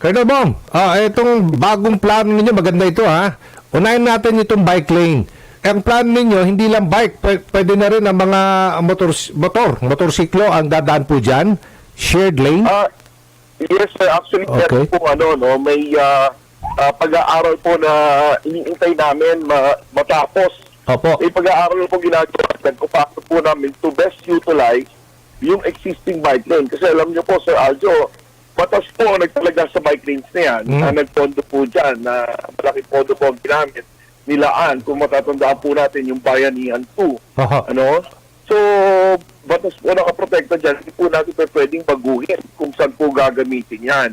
Colonel Bong, ah, itong bagong plano ninyo, maganda ito ha. Unahin natin itong bike lane. Ang plano ninyo, hindi lang bike, pw- pwede na rin ang mga motor, motor, motorsiklo ang dadaan po dyan. Shared lane. Ah, yes, sir. Actually, Okay. meron po ano, no, may ah, ah, pag-aaral po na iniintay namin ma- matapos. Opo. May pag-aaral po ginagawa. Nagpapasok po namin to best utilize yung existing bike lane. Kasi alam niyo po, Sir Aljo, batas po ang nagtalaga sa bike lanes na yan. Mm. Na nagpondo po dyan, na malaki pondo po ang ginamit. Nilaan, kung matatandaan po natin yung Bayanihan 2. Oho. Ano? So, batas po nakaprotekta dyan, hindi po natin pa pwedeng baguhin kung saan po gagamitin yan.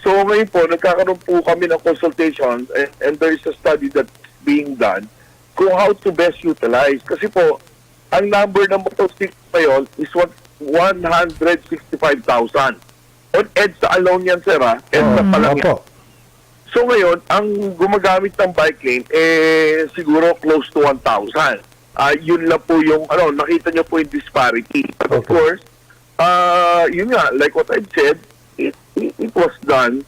So, ngayon po, nagkakaroon po kami ng consultation and, and there is a study that's being done kung how to best utilize. Kasi po, ang number ng motorcycle ngayon is what 165,000. On EDSA alone yan, sir, ha? EDSA pa lang yan. Opo. So ngayon, ang gumagamit ng bike lane, eh, siguro close to 1,000. Ah, yun lang po yung, ano, nakita nyo po yung disparity. But of course, ah, yun nga, like what I've said, it, it, it was done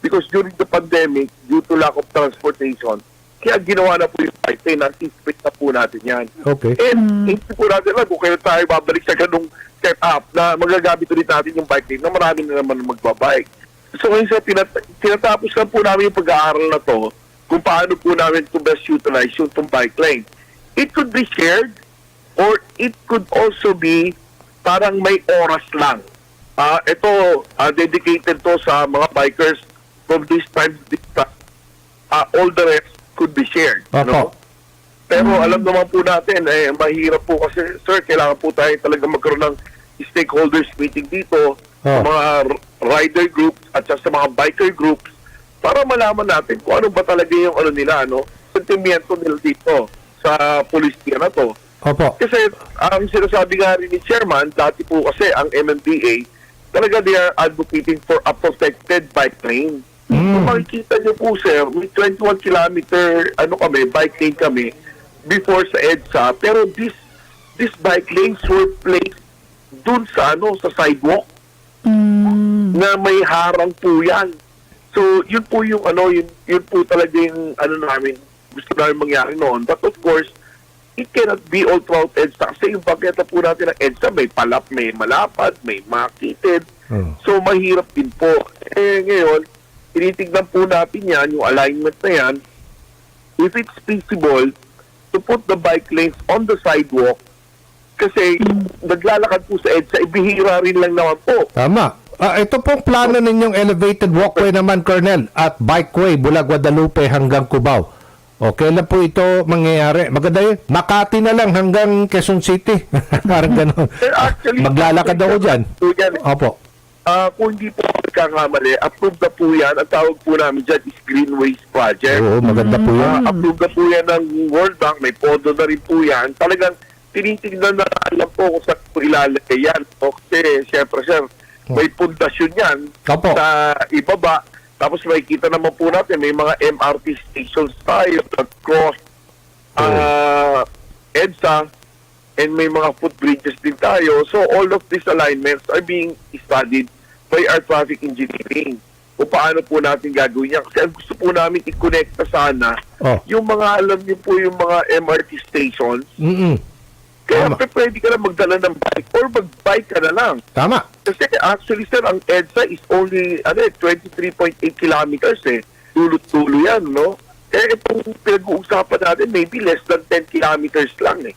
because during the pandemic, due to lack of transportation, kaya ginawa na po yung bike lane, anticipate na po natin yan. Okay. And hindi po natin alam kung kailan tayo babalik sa ganung setup na magagamit ulit natin yung bike lane na marami na naman magbabike. So ngayon sa tinat- tinatapos lang po namin yung pag-aaral na to kung paano po namin to best utilize yung tong bike lane. It could be shared or it could also be parang may oras lang. Ah, ito ah, dedicated to sa mga bikers from this time to this time. Ah, all the rest could be shared. Opo. no? Pero alam naman po natin, eh, mahirap po kasi, sir, kailangan po tayo talaga magkaroon ng stakeholders meeting dito, sa Oh. mga r- rider groups at sa mga biker groups para malaman natin kung ano ba talaga yung ano nila, ano, sentimiento nila dito sa pulisya na to. Opo. Kasi ang sinasabi nga rin ni Chairman, dati po kasi ang MMDA, talaga they are advocating for a protected bike lane. Kung makikita niyo po sir, may 21 kilometer ano kami, bike lane kami before sa EDSA, pero this this bike lanes were placed dun sa ano sa sidewalk na may harang po yan. So, yun po yung ano, yun, yun po talaga yung ano namin, gusto namin mangyari noon. But of course, it cannot be all throughout EDSA. Kasi yung bageta po natin ng EDSA, may palap, may malapad, may makitid. Hmm. So, mahirap din po. Eh, ngayon, tinitignan po natin yan, yung alignment na yan. If it's feasible, to put the bike lanes on the sidewalk, kasi naglalakad po sa EDSA, ibihira rin lang naman po. Tama. Ah, ito pong plano ninyong elevated walkway naman, Colonel, at bikeway mula Guadalupe hanggang Cubao. Okay lang po ito mangyayari. Maganda yun. Makati na lang hanggang Quezon City. Parang gano'n. Sir, actually, Maglalakad ako dyan. Po. Opo. Ah, kung hindi po ako nagkakamali, approved na po yan. Ang tawag po namin dyan is Greenways Project. Oo, maganda po yan. Ah, approved na po yan ng World Bank. May podo na rin po yan. Talagang tinitignan na alam po kung saan po ilalagay yan. O, kasi, syempre, sir, may pundasyon yan Opo. sa ibaba. Tapos makikita naman po natin, may mga MRT stations tayo that cross ah EDSA and may mga footbridges din tayo. So all of these alignments are being studied by our traffic engineering. Kung paano po natin gagawin yan. Kasi gusto po namin i-connecta sana Oh. yung mga, alam niyo po, yung mga MRT stations. Mm-mm. Kaya Tama. pe- pwede ka na magdala ng bike or mag-bike ka na lang. Tama. Kasi actually sir, ang EDSA is only ano, eh, 23.8 kilometers eh. Tulot-tulo yan, no? Eh, itong pinag-uusapan natin, maybe less than 10 kilometers lang eh.